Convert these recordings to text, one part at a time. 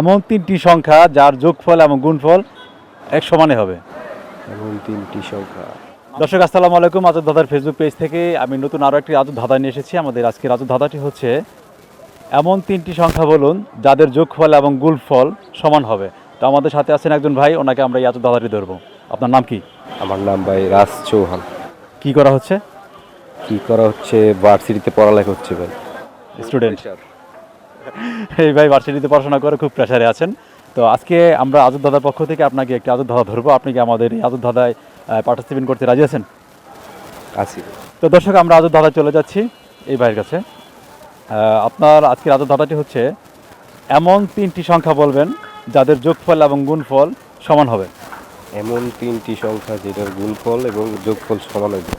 এমন তিনটি সংখ্যা যার যোগফল এবং গুণফল এক সমানে হবে। এমন তিনটি সংখ্যা। দর্শক আসসালামু আলাইকুম আজব দাদার ফেসবুক পেজ থেকে আমি নতুন আরও একটি আজব ধাঁধা নিয়ে এসেছি। আমাদের আজকের আজব ধাঁধাটি হচ্ছে এমন তিনটি সংখ্যা বলুন যাদের যোগফল এবং গুণফল সমান হবে। তো আমাদের সাথে আছেন একজন ভাই ওনাকে আমরা এই আজব ধাঁধাটি ধরবো। আপনার নাম কি? আমার নাম ভাই রাজ চৌহান। কি করা হচ্ছে? কি করা হচ্ছে? ভার্সিটিতে পড়ালেখা হচ্ছে ভাই। স্টুডেন্ট এই ভাই ভার্সিটিতে পড়াশোনা করে খুব প্রেশারে আছেন। তো আজকে আমরা আজব দাদার পক্ষ থেকে আপনাকে একটি আজব ধাঁধা ধরবো। আপনি কি আমাদের এই আজব দাদায় পার্টিসিপেট করতে রাজি আছেন? আছি। তো দর্শক আমরা আজব ধাঁধায় চলে যাচ্ছি এই ভাইয়ের কাছে। আপনার আজকের আজব দাদাটি হচ্ছে এমন তিনটি সংখ্যা বলবেন যাদের যোগফল এবং গুণফল সমান হবে। এমন তিনটি সংখ্যা যেটার গুণফল এবং যোগফল সমান হইবে।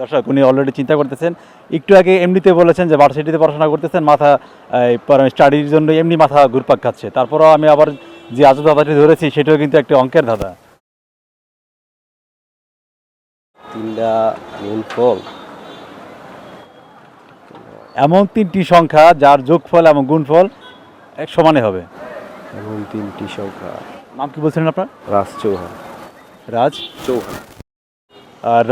দর্শক উনি অলরেডি চিন্তা করতেছেন। একটু আগে এমনিতে বলেছেন যে ভার্সিটিতে পড়াশোনা করতেছেন মাথা স্টাডির জন্য এমনি মাথা ঘুরপাক খাচ্ছে। তারপরও আমি আবার যে আজব ধাঁধাটি ধরেছি সেটাও কিন্তু একটি অঙ্কের ধাঁধা। তিনটা গুণফল এমন তিনটি সংখ্যা যার যোগফল এবং গুণফল এক সমানে হবে। এমন তিনটি সংখ্যা। নাম কি বলছিলেন আপনার? রাজ চৌহান। রাজ চৌহান।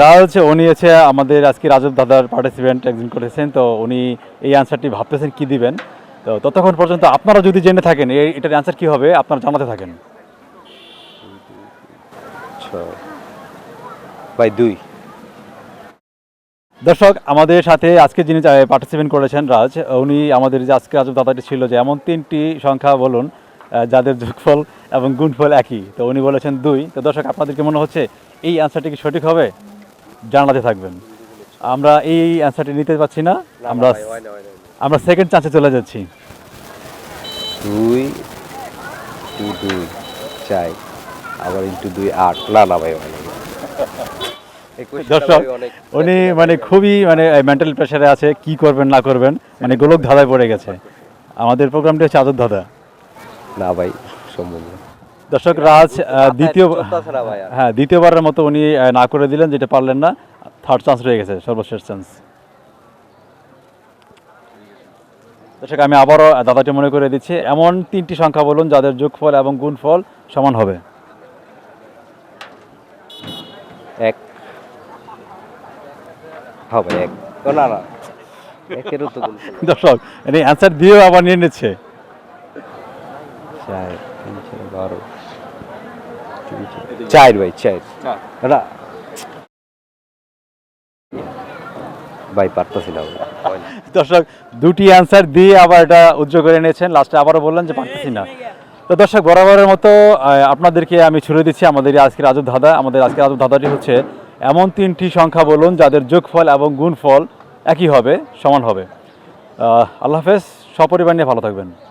রাজ উনি হচ্ছে আমাদের আজকে রাজব দাদার পার্টিসিপেন্ট একজন করেছেন তো উনি এই অ্যান্সারটি ভাবতেছেন কি দিবেন। তো ততক্ষণ পর্যন্ত আপনারা যদি জেনে থাকেন এই এটার অ্যান্সার কি হবে আপনারা জানাতে থাকেন। ভাই দুই। দর্শক আমাদের সাথে আজকে যিনি পার্টিসিপেন্ট করেছেন রাজ উনি আমাদের যে আজকে রাজব দাদাটি ছিল যে এমন তিনটি সংখ্যা বলুন যাদের যোগফল এবং গুণফল একই। তো উনি বলেছেন দুই। তো দর্শক আপনাদেরকে মনে হচ্ছে এই অ্যান্সারটি কি সঠিক হবে? জানাতে থাকবেন। আমরা এই অ্যান্সারটি নিতে পারছি না। আমরা আমরা সেকেন্ড চান্সে চলে যাচ্ছি। দুই টু দুই চাই আবার ইন্টু দুই আট। না না ভাই দর্শক উনি মানে খুবই মানে মেন্টাল প্রেশারে আছে কি করবেন না করবেন মানে গোলক ধাঁধায় পড়ে গেছে। আমাদের প্রোগ্রামটি হচ্ছে আদর ধাঁধা। না ভাই সম্ভব না। দর্শক রাজ দ্বিতীয় ভাই আর। হ্যাঁ দ্বিতীয়বারের মতো উনি না করে দিলেন যেটা পারলেন না থার্ড চান্স রয়ে গেছে সর্বশেষ চান্স দর্শক আমি আবারও দাদাটি মনে করে দিচ্ছি এমন তিনটি সংখ্যা বলুন যাদের যোগফল এবং গুণফল সমান হবে। এক। হবে এক। না না। দর্শক অ্যান্সার দিয়েও আবার নিয়ে নিচ্ছে। চার ভাই ভাই। দর্শক, দুটি অ্যান্সার দিয়ে আবার এটা উজ্জ্বল করে নিয়েছেন। লাস্টে আবারও বললেন যে পারতেছি না। তো দর্শক, বরাবরের মতো আপনাদেরকে আমি ছুড়ে দিচ্ছি আমাদের আজকের আজব ধাঁধা। আমাদের আজকের আজব ধাঁধাটি হচ্ছে, এমন তিনটি সংখ্যা বলুন যাদের যোগফল এবং গুণফল একই হবে, সমান হবে। আল্লাহ হাফেজ, সপরিবার নিয়ে ভালো থাকবেন।